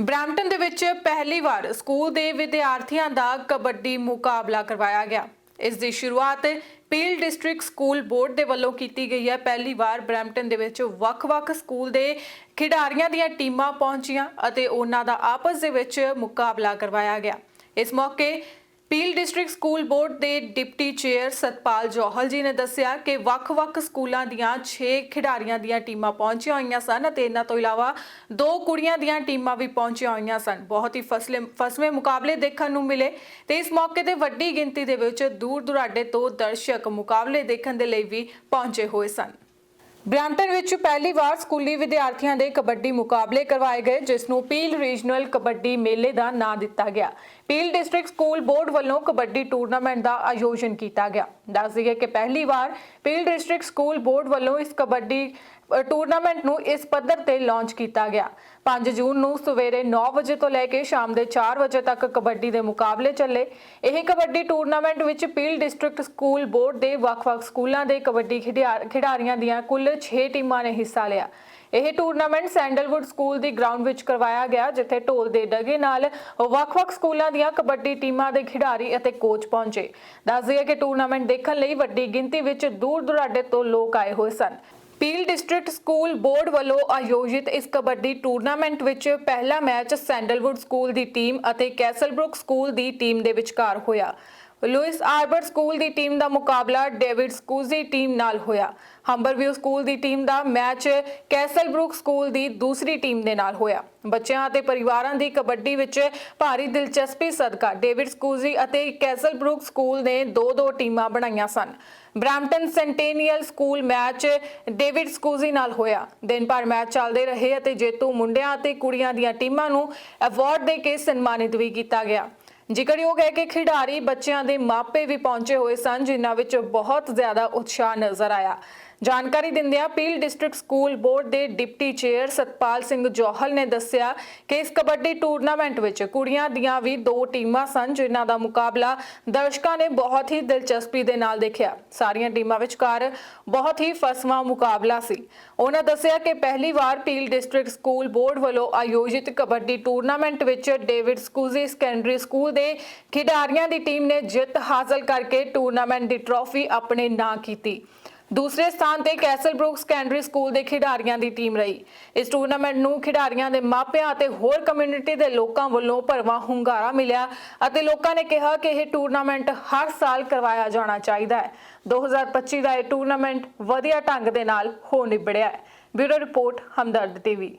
Brampton ਦੇ ਵਿੱਚ ਪਹਿਲੀ ਵਾਰ ਸਕੂਲ ਦੇ ਵਿਦਿਆਰਥੀਆਂ ਦਾ ਕਬੱਡੀ ਮੁਕਾਬਲਾ ਕਰਵਾਇਆ ਗਿਆ। ਇਸ ਦੀ ਸ਼ੁਰੂਆਤ ਪੀਲ ਡਿਸਟ੍ਰਿਕਟ ਸਕੂਲ ਬੋਰਡ ਦੇ ਵੱਲੋਂ ਕੀਤੀ ਗਈ ਹੈ। ਪਹਿਲੀ ਵਾਰ ਬ੍ਰੈਂਪਟਨ ਦੇ ਵਿੱਚ ਵੱਖ-ਵੱਖ ਸਕੂਲ ਦੇ ਖਿਡਾਰੀਆਂ ਦੀਆਂ ਟੀਮਾਂ ਪਹੁੰਚੀਆਂ ਅਤੇ ਉਹਨਾਂ ਦਾ ਆਪਸ ਦੇ ਵਿੱਚ ਮੁਕਾਬਲਾ ਕਰਵਾਇਆ ਗਿਆ। ਇਸ ਮੌਕੇ ਪੀਲ ਡਿਸਟ੍ਰਿਕਟ ਸਕੂਲ ਬੋਰਡ ਦੇ ਡਿਪਟੀ ਚੇਅਰ ਸਤਪਾਲ ਜੋਹਲ ਜੀ ਨੇ ਦੱਸਿਆ ਕਿ ਵੱਖ-ਵੱਖ ਸਕੂਲਾਂ ਦੀਆਂ 6 ਖਿਡਾਰੀਆਂ ਦੀਆਂ ਟੀਮਾਂ ਪਹੁੰਚੀਆਂ ਹੋਈਆਂ ਸਨ ਅਤੇ ਇਹਨਾਂ ਤੋਂ ਇਲਾਵਾ ਦੋ ਕੁੜੀਆਂ ਦੀਆਂ ਟੀਮਾਂ ਵੀ ਪਹੁੰਚੀਆਂ ਹੋਈਆਂ ਸਨ। ਬਹੁਤ ਹੀ ਫਸਲੇ, ਫਸਵੇਂ ਮੁਕਾਬਲੇ ਦੇਖਣ ਨੂੰ ਮਿਲੇ ਤੇ ਇਸ ਮੌਕੇ ਤੇ ਵੱਡੀ ਗਿਣਤੀ ਦੇ ਵਿੱਚ ਦੂਰ ਦੁਰਾਡੇ ਤੋਂ ਦਰਸ਼ਕ ਮੁਕਾਬਲੇ ਦੇਖਣ ਦੇ ਲਈ ਵੀ ਪਹੁੰਚੇ ਹੋਏ ਸਨ। ਬ੍ਰੈਂਪਟਨ ਵਿੱਚ ਪਹਿਲੀ ਵਾਰ ਸਕੂਲੀ ਵਿਦਿਆਰਥੀਆਂ ਦੇ ਕਬੱਡੀ ਮੁਕਾਬਲੇ ਕਰਵਾਏ ਗਏ, ਜਿਸ ਨੂੰ ਪੀਲ ਰੀਜਨਲ ਕਬੱਡੀ ਮੇਲੇ ਦਾ ਨਾਂ ਦਿੱਤਾ ਗਿਆ। ਪੀਲ ਡਿਸਟ੍ਰਿਕਟ ਸਕੂਲ ਬੋਰਡ ਵੱਲੋਂ ਕਬੱਡੀ ਟੂਰਨਾਮੈਂਟ ਦਾ ਆਯੋਜਨ ਕੀਤਾ ਗਿਆ। ਦੱਸ ਦਈਏ ਕਿ ਪਹਿਲੀ ਵਾਰ ਪੀਲ ਡਿਸਟ੍ਰਿਕਟ ਸਕੂਲ ਬੋਰਡ ਵੱਲੋਂ ਇਸ ਕਬੱਡੀ ਟੂਰਨਾਮੈਂਟ ਨੂੰ ਇਸ ਪੱਧਰ ਤੇ ਲਾਂਚ ਕੀਤਾ ਗਿਆ। 5 ਜੂਨ ਨੂੰ ਸਵੇਰੇ 9 ਵਜੇ ਤੋਂ ਲੈ ਕੇ ਸ਼ਾਮ ਦੇ 4 ਵਜੇ ਤੱਕ ਕਬੱਡੀ ਦੇ ਮੁਕਾਬਲੇ ਚੱਲੇ। ਇਹ ਕਬੱਡੀ ਟੂਰਨਾਮੈਂਟ ਵਿੱਚ ਪੀਲ ਡਿਸਟ੍ਰਿਕਟ ਸਕੂਲ ਬੋਰਡ ਦੇ ਵੱਖ-ਵੱਖ ਸਕੂਲਾਂ ਦੇ ਕਬੱਡੀ ਖਿਡਾਰ- ਖਿਡਾਰੀਆਂ ਦੀਆਂ ਕੁੱਲ 6 ਟੀਮਾਂ ਨੇ ਹਿੱਸਾ ਲਿਆ। ਇਹ ਟੂਰਨਾਮੈਂਟ ਸੈਂਡਲਵੁੱਡ ਸਕੂਲ ਦੀ ਗਰਾਊਂਡ ਵਿੱਚ ਕਰਵਾਇਆ ਗਿਆ, ਜਿੱਥੇ ਢੋਲ ਦੇ ਡਗੇ ਨਾਲ ਵੱਖ-ਵੱਖ ਸਕੂਲਾਂ ਦੀਆਂ ਕਬੱਡੀ ਟੀਮਾਂ ਦੇ ਖਿਡਾਰੀ ਅਤੇ ਕੋਚ ਪਹੁੰਚੇ। ਦੱਸ ਦਈਏ ਕਿ ਟੂਰਨਾਮੈਂਟ ਦੇਖਣ ਲਈ ਵੱਡੀ ਗਿਣਤੀ ਵਿੱਚ ਦੂਰ ਦੁਰਾਡੇ ਤੋਂ ਲੋਕ ਆਏ ਹੋਏ ਸਨ। ਪੀਲ ਡਿਸਟ੍ਰਿਕਟ ਸਕੂਲ ਬੋਰਡ ਵੱਲੋਂ ਆਯੋਜਿਤ ਇਸ ਕਬੱਡੀ ਟੂਰਨਾਮੈਂਟ ਵਿੱਚ ਪਹਿਲਾ ਮੈਚ ਸੈਂਡਲਵੁੱਡ ਸਕੂਲ ਦੀ ਟੀਮ ਅਤੇ ਕੈਸਲਬਰੁਕ ਸਕੂਲ ਦੀ ਟੀਮ ਦੇ ਵਿਚਕਾਰ ਹੋਇਆ। ਲੂਇਸ ਆਰਬਰ ਸਕੂਲ ਦੀ ਟੀਮ ਦਾ ਮੁਕਾਬਲਾ ਡੇਵਿਡ ਸਕੂਜ਼ੀ ਟੀਮ ਨਾਲ ਹੋਇਆ। ਹੰਬਰਵਿਊ ਸਕੂਲ ਦੀ ਟੀਮ ਦਾ ਮੈਚ ਕੈਸਲਬਰੁਕ ਸਕੂਲ ਦੀ ਦੂਸਰੀ ਟੀਮ ਦੇ ਨਾਲ ਹੋਇਆ। ਬੱਚਿਆਂ ਅਤੇ ਪਰਿਵਾਰਾਂ ਦੀ ਕਬੱਡੀ ਵਿੱਚ ਭਾਰੀ ਦਿਲਚਸਪੀ ਸਦਕਾ ਡੇਵਿਡ ਸਕੂਜ਼ੀ ਅਤੇ ਕੈਸਲਬਰੁਕ ਸਕੂਲ ਨੇ ਦੋ ਦੋ ਟੀਮਾਂ ਬਣਾਈਆਂ ਸਨ। Brampton Centennial school match David Scuzzi ਨਾਲ ਹੋਇਆ। ਦਿਨ ਭਰ ਮੈਚ ਚੱਲਦੇ ਰਹੇ ਅਤੇ ਜੇਤੂ ਮੁੰਡਿਆਂ ਅਤੇ ਕੁੜੀਆਂ ਦੀਆਂ ਟੀਮਾਂ ਨੂੰ ਅਵਾਰਡ ਦੇ ਕੇ ਸਨਮਾਨਿਤ ਵੀ ਕੀਤਾ ਗਿਆ। ਜ਼ਿਕਰਯੋਗ ਹੈ ਕਿ ਖਿਡਾਰੀ ਬੱਚਿਆਂ ਦੇ ਮਾਪੇ ਵੀ ਪਹੁੰਚੇ ਹੋਏ ਸਨ, ਜਿਨ੍ਹਾਂ ਵਿੱਚ ਬਹੁਤ ਜ਼ਿਆਦਾ ਉਤਸ਼ਾਹ ਨਜ਼ਰ ਆਇਆ। ਜਾਣਕਾਰੀ ਦਿੰਦਿਆਂ ਪੀਲ ਡਿਸਟ੍ਰਿਕਟ ਸਕੂਲ ਬੋਰਡ ਦੇ ਡਿਪਟੀ ਚੇਅਰ ਸਤਪਾਲ ਸਿੰਘ ਜੋਹਲ ਨੇ ਦੱਸਿਆ ਕਿ ਇਸ ਕਬੱਡੀ ਟੂਰਨਾਮੈਂਟ ਵਿੱਚ ਕੁੜੀਆਂ ਦੀਆਂ ਵੀ ਦੋ ਟੀਮਾਂ ਸਨ ਜਿਨ੍ਹਾਂ ਦਾ ਮੁਕਾਬਲਾ ਦਰਸ਼ਕਾਂ ਨੇ ਬਹੁਤ ਹੀ ਦਿਲਚਸਪੀ ਦੇ ਨਾਲ ਦੇਖਿਆ। ਸਾਰੀਆਂ ਟੀਮਾਂ ਵਿਚਕਾਰ ਬਹੁਤ ਹੀ ਫਸਵਾਂ ਮੁਕਾਬਲਾ ਸੀ। ਉਹਨਾਂ ਦੱਸਿਆ ਕਿ ਪਹਿਲੀ ਵਾਰ ਪੀਲ ਡਿਸਟ੍ਰਿਕਟ ਸਕੂਲ ਬੋਰਡ ਵੱਲੋਂ ਆਯੋਜਿਤ ਕਬੱਡੀ ਟੂਰਨਾਮੈਂਟ ਵਿੱਚ ਡੇਵਿਡ ਸਕੂਜ਼ੀ ਸੈਕੰਡਰੀ ਸਕੂਲ ਦੇ ਖਿਡਾਰੀਆਂ ਦੀ ਟੀਮ ਨੇ ਜਿੱਤ ਹਾਸਲ ਕਰਕੇ ਟੂਰਨਾਮੈਂਟ ਦੀ ਟਰੋਫੀ ਆਪਣੇ ਨਾਂ ਕੀਤੀ। ਦੂਸਰੇ ਸਥਾਨ ਤੇ ਕੈਸਲਬਰੁਕ ਸੈਕੰਡਰੀ ਸਕੂਲ ਦੇ ਖਿਡਾਰੀਆਂ ਦੀ ਟੀਮ ਰਹੀ। ਇਸ ਟੂਰਨਾਮੈਂਟ ਨੂੰ ਖਿਡਾਰੀਆਂ ਦੇ ਮਾਪਿਆਂ ਅਤੇ ਹੋਰ ਕਮਿਊਨਿਟੀ ਦੇ ਲੋਕਾਂ ਵੱਲੋਂ ਭਰਵਾਂ ਹੁੰਗਾਰਾ ਮਿਲਿਆ ਅਤੇ ਲੋਕਾਂ ਨੇ ਕਿਹਾ ਕਿ ਇਹ ਟੂਰਨਾਮੈਂਟ ਹਰ ਸਾਲ ਕਰਵਾਇਆ ਜਾਣਾ ਚਾਹੀਦਾ ਹੈ। 2025 ਦਾ ਇਹ ਟੂਰਨਾਮੈਂਟ ਵਧੀਆ ਢੰਗ ਦੇ ਨਾਲ ਹੋ ਨਿਬੜਿਆ ਹੈ। Bureau report, Hamdard TV.